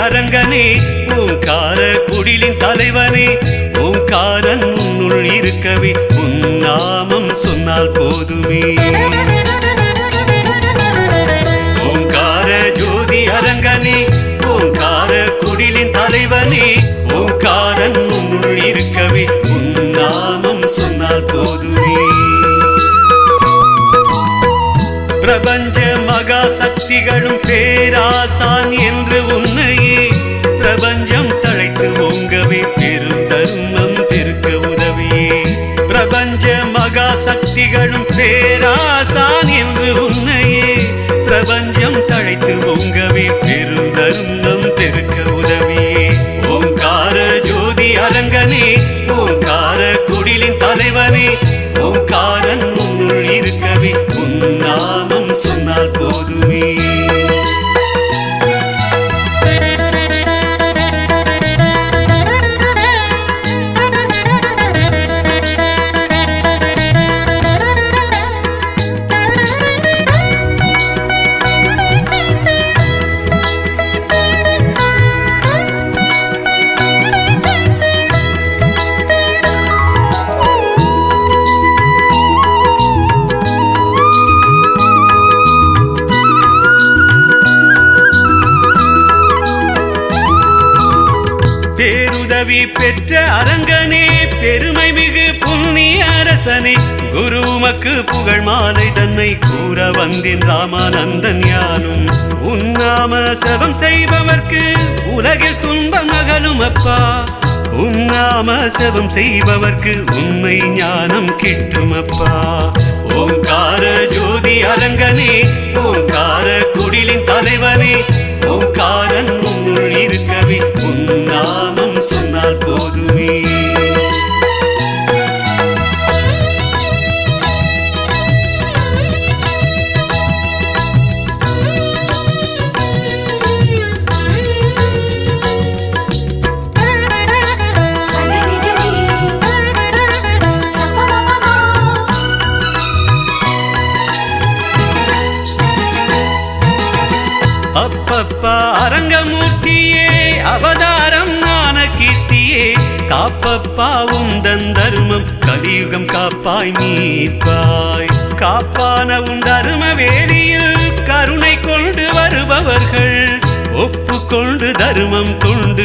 அரங்கனே ஓங்கார குடிலின் தலைவனே ஓங்காரன் உன்னுள் இருக்கவே உன் நாமம் சொன்னால் போதுமே. ஓங்கார ஜோதி அரங்கனே ஓங்கார குடிலின் தலைவனே ஓங்காரன் உன்னுள் இருக்கவே உன் நாமம் சொன்னால் போதுமே. பிரபஞ்ச மகா சக்திகளும் பேரா திகழும் பேராசான் என்று உன்னையே. பிரபஞ்சம் தழைத்து ஓங்கவே பெருந்தருந்தம் தெருக்க உதவியே. ஓங்கார ஜோதி அரங்கனே ஓங்கார குடிலின் தலைவனே. ஓங்காரன் உன்னுள் இருக்கவே உன் நாமம் சொன்னால் போதுமே. பேருதவி பெற்ற அரங்கனே பெருமை மிகு புண்ணிய அரசனே. குரு குருமக்கு புகழ் மாலை தன்னை கூற வந்தேன் ராமானந்தன் யானும். உன்னாம செபம் செய்பவர்க்கு உலகில் துன்பம் அகலும் அப்பா. உன்னாம செபம் செய்பவர்க்கு உண்மை ஞானம் கிட்டும் அப்பா. ஓங்கார அப்பப்பா அரங்கமூர்த்தியே அவதாரம் ஞான கீர்த்தியே காப்பப்பா உந்தன் தர்மம் கலியுகம் காப்பாய் நீப்பாய் காப்பான உன் தர்ம வேலியில் கருணை கொண்டு வருபவர்கள் ஒப்புக்கொண்டு கொண்டு தர்மம் கொண்டு